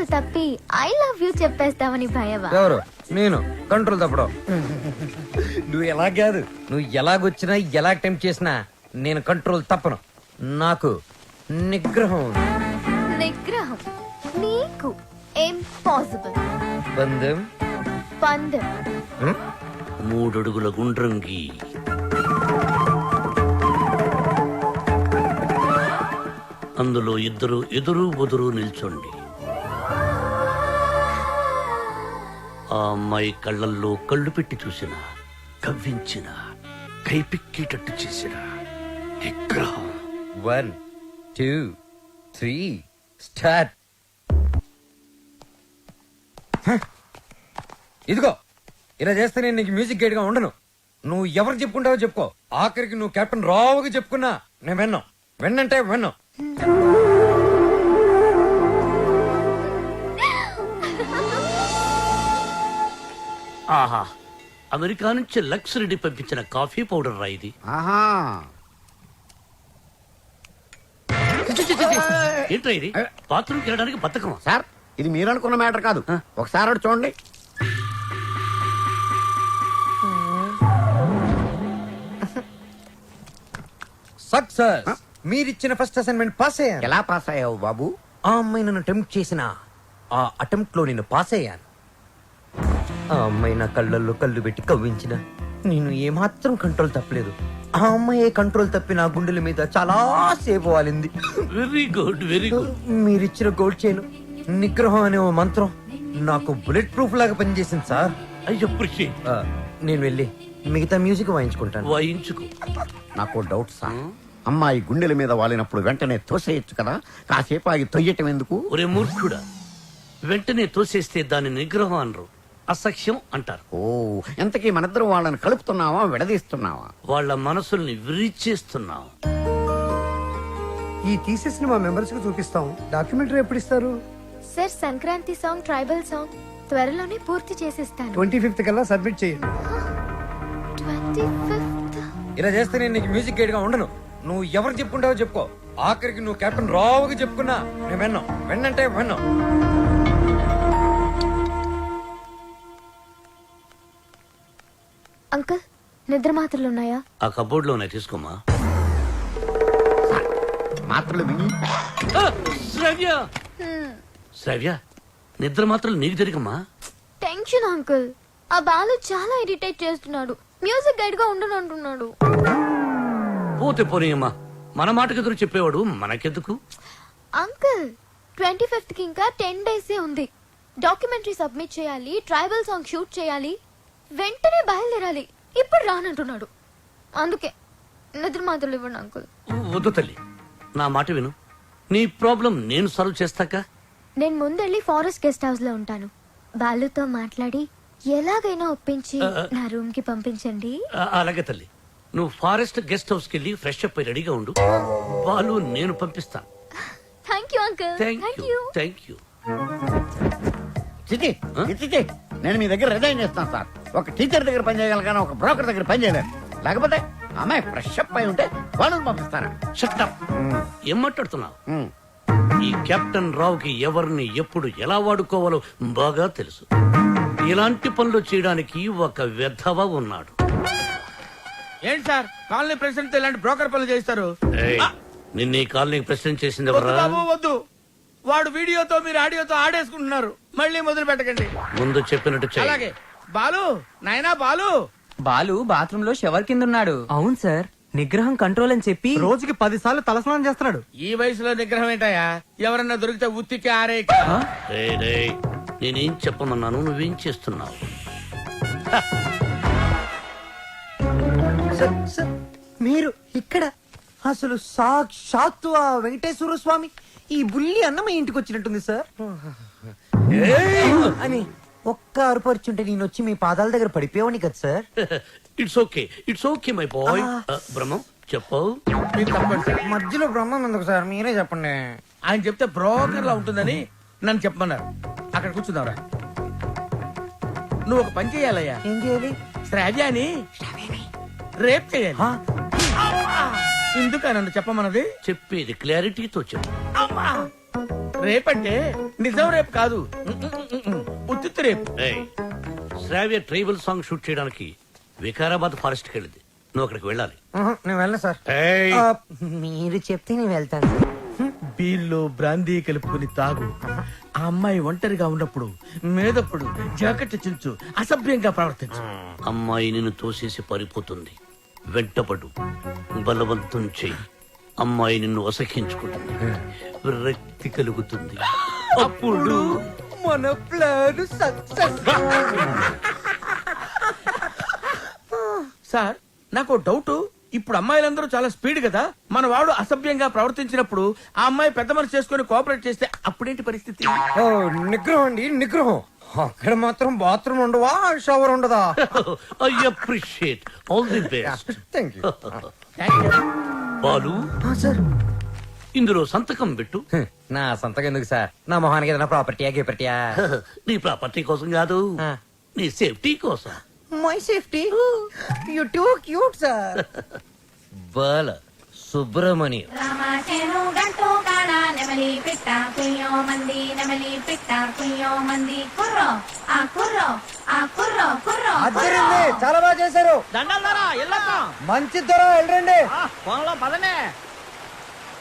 Control తప్పి I love you చెప్పేస్తామని భయవా? ఎవరు? నేను. కంట్రోల్ తప్పడం. నువ్వు ఎలా కాదు. నువ్వు ఎలాగొచ్చినా ఎలా అటెంప్ట్ చేసినా నేను కంట్రోల్ తప్పను. నాకు నిగ్రహం ఉంది. నిగ్రహం నీకు ఇంపాసిబుల్ బంధం పందెం? మూడడుగుల గుండ్రంగి. అందులో ఇద్దరు ఎదురు బుదురు నిల్చోండి. ఆ అమ్మాయి కళ్ళల్లో కళ్ళు పెట్టి చూసిన కవ్వించిన కైపిక్కేటట్టు చేసిన నిగ్రహం వన్ టూ త్రీ స్టార్ట్ ఇదిగో ఇలా చేస్తే నేను నీకు మ్యూజిక్ గైడ్గా ఉండను. నువ్వు ఎవరు చెప్పుకుంటావో చెప్పుకో. ఆఖరికి నువ్వు కెప్టెన్ రావుగా చెప్పుకున్నా. నేను విన్నాం. విన్నంటే విన్నాం. ఆహా. అమెరికా నుంచి లక్స్ రెడ్డి పంపించిన కాఫీ పౌడర్ రా ఇది. ఆహా. చి, చి, చి, చి. ఏంట్రా ఇది? బాత్రూమ్కి వెళ్ళడానికి బతకమా సార్ ఇది మీరు అనుకున్న మ్యాటర్ కాదు. ఒకసారి అటు చూడండి. సక్సెస్. మీరిచ్చిన ఫస్ట్ అసైన్మెంట్ పాస్ అయ్యాను. ఎలా పాస్ అయ్యావు బాబు? ఆ అమ్మాయి నన్ను అటెంప్ట్ చేసిన ఆ అటెంప్ట్లో నేను పాస్ అయ్యాను. ఆ అమ్మాయి నా కళ్ళల్లో కళ్ళు పెట్టి కవ్వించిన. నేను ఏమాత్రం కంట్రోల్ తప్పలేదు. ఆ అమ్మాయి కంట్రోల్ తప్పి నా గుండెల మీద చాలా సేపు వాలింది. వెరీ గుడ్ వెరీ గుడ్ మీరిచ్చిన గోల్డ్ చైన్ నిగ్రహం అనే ఓ మంత్రం నాకు బుల్లెట్ ప్రూఫ్ లాగా పనిచేసింది సార్. ఐ అప్రిషియేట్ ఆ, నేను వెళ్ళి మిగతా మ్యూజిక్ వాయించుకుంటాను. వాయించుకో. నాకు డౌట్ సార్. అమ్మాయి గుండెల మీద వాలినప్పుడు వెంటనే తోసేయచ్చు కదా? కాసేపు ఆగి తొయ్యటం ఎందుకు? ఒరే మూర్ఖుడా వెంటనే తోసేస్తే దాని నిగ్రహం అనరు. అసఖ్యం అంటారు. ఓ ఎంతకీ మనిద్దరం వాళ్ళని కలుపుతున్నావా విడదీస్తున్నావా? వాళ్ళ మనసుల్ని విరిచేస్తున్నాం. ఈ థీసెస్ని మా మెంబర్స్కు చూపిస్తాం. డాక్యుమెంటరీ ఎప్పుడు ఇస్తారు sir Sankranti song tribal song త్వరలోనే పూర్తి చేసిస్తాను. ట్వంటీ ఫిఫ్త్ కల్లా సబ్మిట్ చేయండి. Twenty fifth? ఇలా చేస్తే నేను నీకు మ్యూజిక్ గైడ్గా ఉండను. నువ్వు ఎవరు చెప్పుకుంటావో చెప్పుకో. ఆఖరికి నువ్వు కెప్టెన్ రావుగా చెప్పుకున్నా. నేను విన్నాం. విన్నంటే విన్నాం. అంకుల్ నిద్ర మాత్రలు ఉన్నాయా? ఆ కబోర్డ్లోనే తీసుకోమా మాత్రలు శ్రవ్య! శ్రవ్య నిద్ర మాత్రం నీకు జరిగమ్మా టెన్షన్ అంకుల్. ఆ బాలు చాలా ఇరిటేట్ చేస్తున్నాడు. మ్యూజిక్ గైడ్గా ఉండను అంటున్నాడు. పోతే పోనీయమ్మా. మన మాటకు ఎదురు చెప్పేవాడు మనకెందుకు? అంకుల్ ట్వంటీ ఫిఫ్త్కి ఇంకా టెన్ డేస్ ఉంది. డాక్యుమెంటరీ సబ్మిట్ చేయాలి ట్రైబల్ సాంగ్ షూట్ చేయాలి. వెంటనే బయలుదేరాలి. ఇప్పుడు రానంటున్నాడు. అందుకే నిద్ర మాత్రలు ఇవ్వండి అంకుల్. వద్దు తల్లి. నా మాట విను. నీ ప్రాబ్లం నేను సాల్వ్ చేస్తాక? నేను ముందెళ్ళి ఫారెస్ట్ గెస్ట్ హౌస్లో ఉంటాను. బాలుతో మాట్లాడి ఎలాగైనా ఒప్పించి నా రూమ్కి పంపించండి అలాగే తల్లి. నువ్వు ఫారెస్ట్ గెస్ట్ హౌస్కి వెళ్ళి ఫ్రెష్ అప్ అయి రెడీగా ఉండు. వాళ్ళు నేను పంపిస్తాను thank you uncle thank you thank you నేను మీ దగ్గర రిజైన్ చేస్తాను సార్. ఒక టీచర్ దగ్గర పని చేయగలను కానీ ఒక బ్రోకర్ దగ్గర పని చేయలేను. లేకపోతే అమ్మాయి ఫ్రెష్ అప్ అయి ఉంటే వాళ్ళని పంపిస్తాను. షట్టప్ ఏం మాట్లాడుతున్నావు. ఈ కెప్టెన్ రావుకి ఎవరిని ఎప్పుడు ఎలా వాడుకోవాలో బాగా తెలుసు. ఇలాంటి పనులు చేయడానికి ఒక వెధవ ఉన్నాడు. ఏంటి సార్? కాలనీ ప్రెసిడెంట్ ఇలాంటి బ్రోకర్ పనులు చేస్తారు ఏయ్, నిన్న ఈ కాలనీకి ప్రశ్న చేసింది ఎవరా బాబు వద్దు. వాడు వీడియోతో మీరు ఆడియోతో ఆడేసుకుంటున్నారు. మళ్ళీ మొదలు పెట్టకండి. ముందు చెప్పినట్టు అలాగే. బాలు నాయనా బాలు. బాలు బాత్రూమ్లో షవర్ కింద ఉన్నాడు అవును సార్. నిగ్రహం కంట్రోల్ అని చెప్పి రోజుకి పది సార్లు తలస్నానం చేస్తున్నాడు. ఈ వయసులో నిగ్రహం ఏంటయ్యా? ఎవరన్నా దొరికితే ఉత్తికి ఆరే. రేయ్, రేయ్, నేనేం చెప్పమన్నాను? నువ్వేం చేస్తున్నావు? సార్, సార్, మీరు ఇక్కడ అసలు సాక్షాత్తు ఆ వెంకటేశ్వర స్వామి ఈ బుల్లి అన్న మీ ఇంటికి వచ్చినట్టుంది సార్. అని ఒక్క అరుపరుచుంటే నేను వచ్చి మీ పాదాల దగ్గర పడిపోయావని కదా sir. It's okay it's okay my boy. Brahmam చెప్పు. మీరు తప్పండి సార్ మధ్యలో బ్రహ్మం ఎందుకు సార్ మీరే చెప్పండి. ఆయన చెప్తే బ్రోకర్ లా ఉంటుందని నన్ను చెప్పమన్నారు. అక్కడ కూర్చుందాంరా నువ్వు ఒక పని చేయాలయ్యా. ఏం చేయాలి? శ్రావ్యాని రేప్ చేయాలి. ఆ? ఎందుక నన్ను చెప్పమన్నది? చెప్పేది క్లారిటీతో చెప్పు. రేపంటే నిజం రేపు కాదు. ఉత్తిత్తు రేపు. ఏయ్, శ్రావ్య ట్రైబల్ సాంగ్ షూట్ చేయడానికి వికారాబాద్ ఫారెస్ట్కి వెళ్ళింది. నువ్వు అక్కడికి వెళ్ళాలి. ఆహా, నేను వెళ్ళను సార్. ఏయ్, ఆ, మీరు చెప్తే నేను వెళ్తాను సార్. బీల్లో బ్రాందీ కలుపుకుని తాగు. ఆ అమ్మాయి ఒంటరిగా ఉన్నప్పుడు మేదప్పుడు జాకెట్ చించు అసభ్యంగా ప్రవర్తించు. అమ్మాయి నిన్ను తోసేసి పారిపోతుంది. వెంటపడు. బలవంతం చెయ్యి. అమ్మాయి నిన్ను అసహించుకుంటుంది. విరక్తి కలుగుతుంది. అప్పుడు మన ప్లాన్ సక్సెస్. సార్ నాకు డౌట్. ఇప్పుడు అమ్మాయిలందరూ చాలా స్పీడ్ కదా. మన వాడు అసభ్యంగా ప్రవర్తించినప్పుడు ఆ అమ్మాయి పెద్ద మనసు చేసుకుని కోఆపరేట్ చేస్తే అప్పుడేంటి పరిస్థితి? ఓ నిగ్రహం అండి నిగ్రహం. అక్కడ మాత్రం బాత్రూమ్ ఉండవా? షవర్ ఉండదా? I appreciate all the best thank you Balu sir. ఇందులో సంతకం పెట్టు. నా సొంతగా ఎందుకు సార్? నా మొహానికి ఏదైనా ప్రాపర్టీయా గిపర్టీయా నీ ప్రాపర్టీ కోసం కాదు. నీ సేఫ్టీ కోసం. My safety you too cute sir Bala. Subramanyam రామాచేను గంటూ కాడ నెమలి పిట్ట కుయ్యో మంది నెమలి పిట్ట కుయ్యో మంది కుర్రో. ఆ కుర్రో ఆ కుర్రో కుర్రో అద్దరింది చాలా బాగా చేశారు. మంచి ధర వెళ్ళండి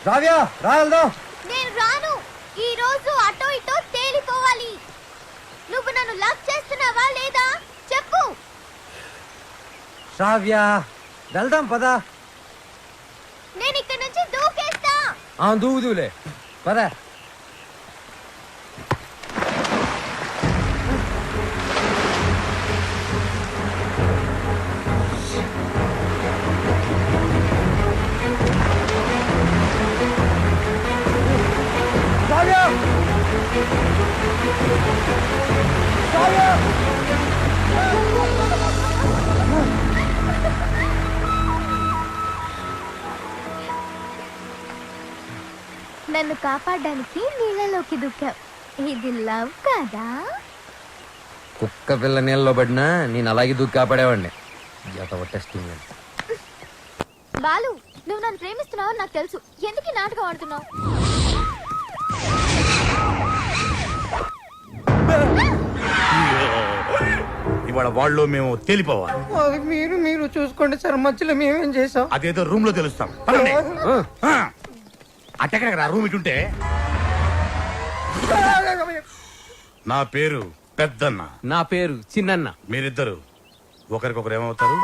రావ్యా రా వెళ్దాం నేను రాను. ఈ రోజు అటో ఇటో తేలిపోవాలి. నువ్వు నన్ను లవ్ చేస్తున్నావా లేదా? చెప్పు. శ్రావ్య వెళ్దాం పదా. ആ ദൂതൂലേ പറ. నన్ను కాపాడడానికి నీళ్ళలోకి దూకావు. ఇది లవ్ కదా? కుక్క పిల్ల నీళ్ళలో పడినా నేను అలాగే దూకి కాపాడేవాడిని. టెస్టింగ్ బాలు నువ్వు నన్ను ప్రేమిస్తున్నావు నాకు తెలుసు. ఎందుకు ఈ నాటకం ఆడుతున్నావు? ఇవాళ వాళ్ళు మేము తేలిపోవాలి. మీరు మీరు చూసుకోండి సార్ మధ్యలో మేమేం చేసాం? అదేదో రూమ్లో తెలుస్తాం. పదండి. ఆ. అట్టెక్కడ రూమ్ ఇటుంటే. నా పేరు పెద్దన్న. నా పేరు చిన్నన్న. మీరిద్దరు ఒకరికొకరు ఏమవుతారు?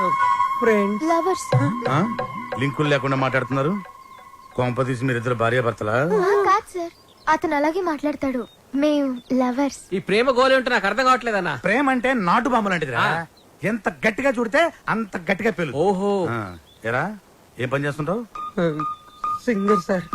లవర్స్ ఆ? లింకులు లేకుండా మాట్లాడుతున్నారు? కొంప తీసి మీరిద్దరు భార్య భర్తలా కాదు సార్. అతను అలాగే మాట్లాడతాడు. మేము లవర్స్ ఈ ప్రేమ గోలి ఉంటే నాకు అర్థం కావట్లేదన్నా. ప్రేమ అంటే నాటు బాంబు లాంటిదిరా. ఎంత గట్టిగా చూడితే అంత గట్టిగా పేలు. ఓహో. ఎరా? ఏం పని చేస్తుంటావు? Singer sir